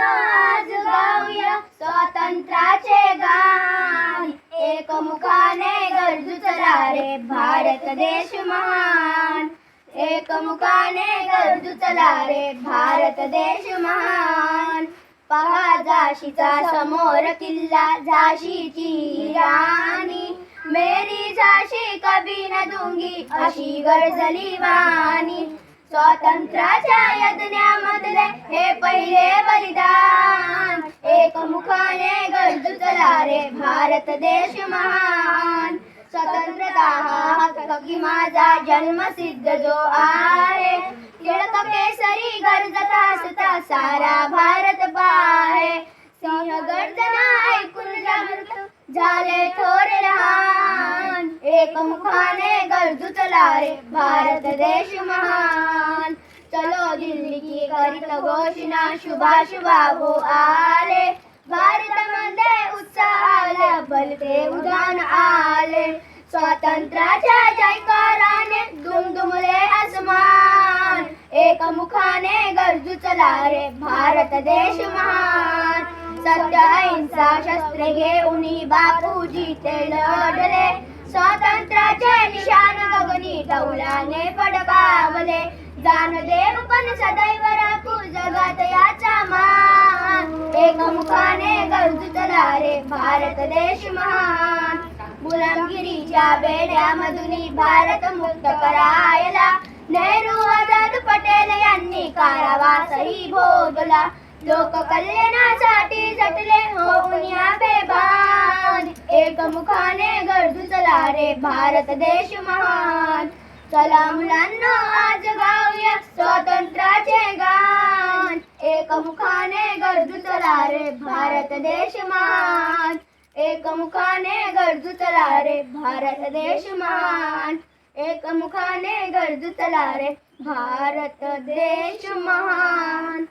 आज गाऊया स्वातंत्र्याचे गान. एकमुखाने गरजू चला रे भारत देश महान. एकमुखाने गरजू चला रे भारत देश महान. पहा झाशीचा समोर किल्ला झाशीची राणी. मेरी झाशी कभी न दूंगी अशी गरजली वाणी. स्वातंत्र्याच्या यज्ञामधले हे पहिले बलिदान. एकमुखाने गरजू चला रे भारत देश महान. स्वतंत्रता हा हक्क की माझा जन्मसिद्ध जो आहे. टिळक केसरी गरजता सुता सारा भारत पाहे. सिंह गर्जना ऐकून जागृत झाले थोर लहान. एकमुखाने गरजू चला रे भारत देश महान. दिल्ली की करीत घोषणा शुभा शुभागो हो आले. भारतामध्ये उत्साह आला भलते उदान आले. स्वातंत्र्याच्या जयकाराने दुमदुमले आसमान. एकमुखाने गरजू चला रे भारत देश महान. सत्य अहिंसा शस्त्रे घेऊन बापूजी ते लढले. स्वातंत्र्याचे निशाण गगनी डौलाने फडकावले जानदेव पण सदैव राखू जगात याचा मान एकमुखाने गरजू चला रे भारत देश महान गुलामगिरीच्या बेड्यामधून भारत मुक्त करायला नेहरू आझाद पटेल यांनी कारावासही भोगला लोक कल्याणासाठी झटले होऊन या बेभान एकमुखाने गरजू चला रे भारत देश महान चला मुलांना आज गाऊया स्वातंत्र्याचे गान. एकमुखाने गरजू चला रे भारत देश महान एकमुखाने गरजू चला रे भारत देश महान एकमुखाने गरजू चला रे भारत देश महान